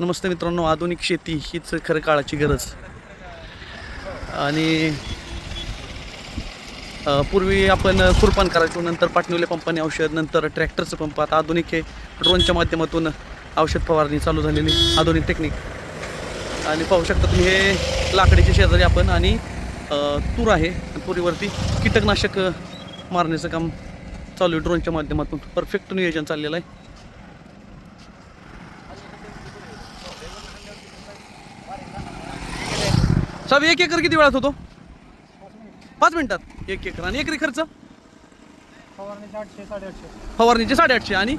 नमस्ते मित्रांनो आधुनिक शेती हीच खरं काळाची गरज. आणि पूर्वी आपण खुरपान करायचो नंतर पाटणवले पंपाने औषध नंतर ट्रॅक्टरचं पंप. आता आधुनिक हे ड्रोनच्या माध्यमातून औषध फवारणी चालू झालेली आधुनिक टेक्निक आणि पाहू शकता तुम्ही हे लाकडीचे शेजारी आपण आणि तूर आहे. तुरीवरती कीटकनाशक मारण्याचं काम चालू आहे ड्रोनच्या माध्यमातून. परफेक्ट नियोजन चाललेलं आहे. साहेब एक एकर किती वेळात होतो? पाच मिनिटात. एक एकर आणि एकरी खर्च? आठशे साडेआठशे फवारणीचे साडेआठशे. आणि?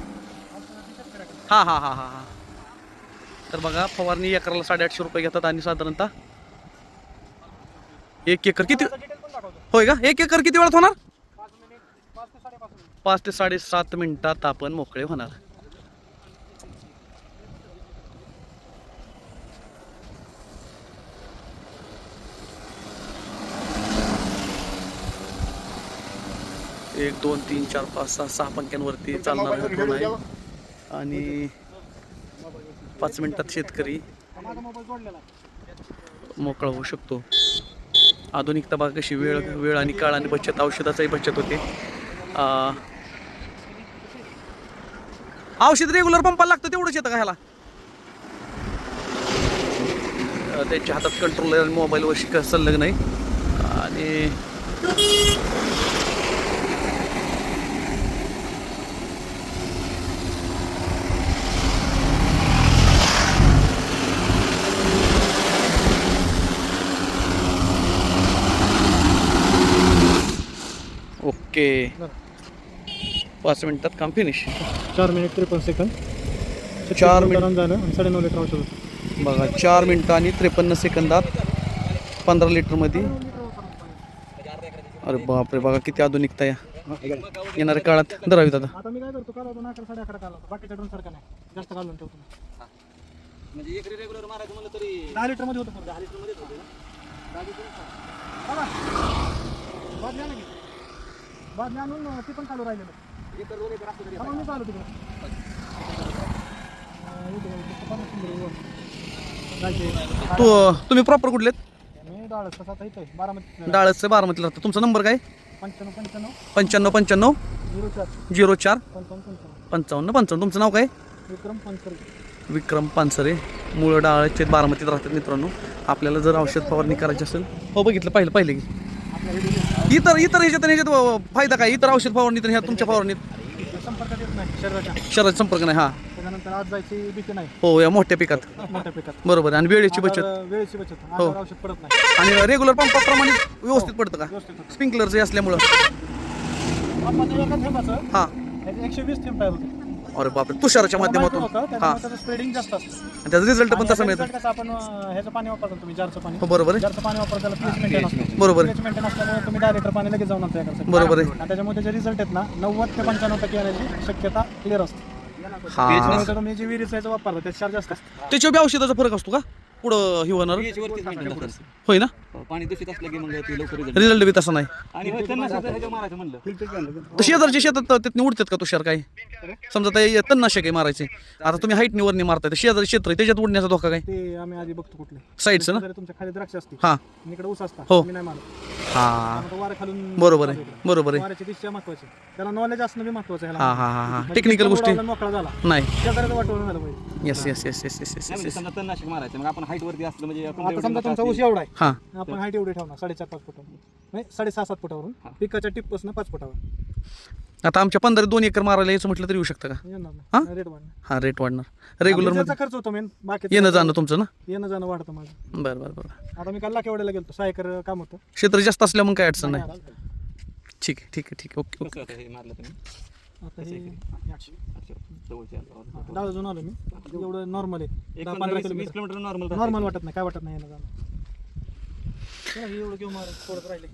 हां हां हां हां हां. तर बघा फवारणी एकराला साडेआठशे रुपये घेतात आणि साधारणतः एक एकर किती होय का? एक एकर किती वेळात होणार? पाच ते पाच ते साडेसात मिनिटात आपण मोकळे होणार. एक दोन तीन चार पाच सहा सहा पंख्यांवरती चालणारा ड्रोन आहे आणि पाच मिनिटात शेतकरी मोकळा होऊ शकतो. आधुनिकता बघा कशी वेळ वेळ आणि काळ आणि बचत औषधाचाही बचत होते. औषध रेग्युलर पंपाला लागतं तेवढंच येतं का ह्याला? त्यांच्या हातात कंट्रोल आणि मोबाईलवर शिक संलग्न आहे आणि ओके. पाच मिनिटात काम फिनिश चार मिनिट त्रेपन्न सेकंद चार मिनिट झालं साडेनऊ लिटर औषध होतं. बघा चार मिनिटं आणि त्रेपन्न सेकंदात पंधरा लिटरमध्ये अरे बापरे बघा किती आधुनिकता या येणाऱ्या काळात आता आता मी काय करतो काल होतो अकरा साडे अकरा काल होतो बाकीच्या ड्रोन सारखा नाही. जास्त घालून ठेवतो मी. म्हणजे एकरी रेग्युलर मारायचं म्हणलं तरी दहा लिटरमध्ये होतं फक्त. दहा लिटरमध्ये दहा आणून ती पण चालू राहिलेलं. एकर दोन एकर असलं तरी हा, मग मी चालू तिकडे. तू तुम्ही प्रॉपर कुठलेत मी डाळ तसा आता इथं आहे, बारामती डाळचं बारामतीला राहतं. तुमचा नंबर काय? पंच्याण्णव पंच्याण्णव. पंच्याण्णव पंच्याण्णव. झिरो चार. झिरो चार. पंचावन्न पंचावन्न. पंचावन्न पंचावन्न. तुमचं नाव काय? विक्रम पंचर विक्रम पानसरे. मूळ डाळचे बारामतीत राहतात मित्रांनो. आपल्याला जर औषध फवारणी करायची असेल हो बघितलं पाहिलं पाहिलं की. इतर इतर ह्याच्यात आणि ह्याच्यात फायदा काय? इतर औषध फवारणीत आणि ह्या तुमच्या फवारणीत? संपर्कात येत नाही शरीराच्या. शरीराचा संपर्क नाही हा. त्याच्यानंतर आज जायची भीती नाही. हो या मोठ्या पिकात. मोठ्या पिकात. बरोबर आहे. आणि वेळेची बचत. वेळेची बचत. अंगावर औषध पडत नाही. आणि रेग्युलर पंपाप्रमाणे व्यवस्थित पडतं का? व्यवस्थित होतं. स्प्रिंकलरचं हे असल्यामुळं. पंपाचं एका थेंबाचं. हां. ह्याचे एकशे वीस थेंब तयार होते. अरे बापरे तुषाराच्या माध्यमातून. हां. त्याचं स्प्रेडिंग जास्त असतं. आणि त्याचा रिझल्ट पण तसा मिळतो. कसं आपण अं, ह्याचं पाणी वापरतो तुम्ही जारचं पाणी. हो बरोबर आहे. जारचं पाणी वापरतो त्याला असतो. बरोबर आहे असल्यामुळे तुम्ही पाणी लगेच जाऊन आणता करता बरोबर आहे. आणि त्याच्यामुळे त्याचे रिझल्ट आहेत ना नव्वद ते पंच्याण्णव टक्के येण्याची शक्यता क्लिअर असते. हा. तुम्ही जे विहिरीचं वापरता जास्त असतात त्याच्या बी औषधाचा फरक असतो का? पुढं हे होणार? pH वरतीच maintain असतं. होय ना? पाणी दूषित असलं की मग ते लवकर result रिझल्ट बी तसा नाही. आणि होय, त्यांना सुद्धा ह्याच्यावर मारायचं म्हणलं. तर शेजारच्या शेतात त्यातनी उडतात का तुषार काय? समजा ते तणनाशक आहे मारायचे. आता तुम्ही हाईट निवरणी मारताय तर शेजारी क्षेत्र आहे त्याच्यात उडण्याचा धोका काय? ते आम्ही आधी बघतो कुठले. साईडचं ना? जरी तुमच्या खाली द्राक्ष असते हां. इकडे ऊस असता हो. मी नाही मारत. हा. आता वारा खालून बरोबर आहे बरोबर आहे. वाऱ्याची दिशा महत्वाची. त्याला नॉलेज असणं बी महत्वाचं आहे हा ह्याला. हा हा हा. म्हणजे टेक्निकल किती गोष्टी उडाला मोकळा झाला. नाही. शेजाऱ्याचं झालं पाहिजे yes yes yes yes yes yes म्हणजे समजा तणनाशक मारायचं मग आपण हाईट वरती असलं म्हणजे आपण आता एवढी समजा तुमचा. ऊस एवढा आहे. हां. आपण हाईट एवढी ठेवणार साडेचार पाच फुटावर. नाही साडेसहा सात फुटावरून. पिकाच्या टिपपासून पाच फुटावर. आता आमच्या पंधरा दोन एकर मारायला यायचं म्हटलं तरी येऊ शकतं का? येणार हा? नाही रेट वाढणार. हा रेट वाढणार. रेग्युलरमध्ये? खर्च होतो मेन बाकी येणं जाणं तुमचं ना? येणं जाणं वाढतं माझं. बरं बरं बरं. आता मी काल केवढ्याला गेलो सहा एकर काम होतं. क्षेत्र जास्त असल्या मग काय अडचण नाही. ठीक आहे ठीक आहे ठीक आहे. Okay okay. कसं हे मारलं तुम्ही? आता हे आठशे. अच्छा, जवळचे आलं. मी. एवढं नॉर्मल आहे. एक दहा पंधरा पंधरा वीस- वीस किलोमीटर किलोमीटर नॉर्मल नॉर्मल वाटत नाही. काय वाटत नाही येणं जाणं. चला, हे एवढं घेऊ मारा. थोडं राहिले.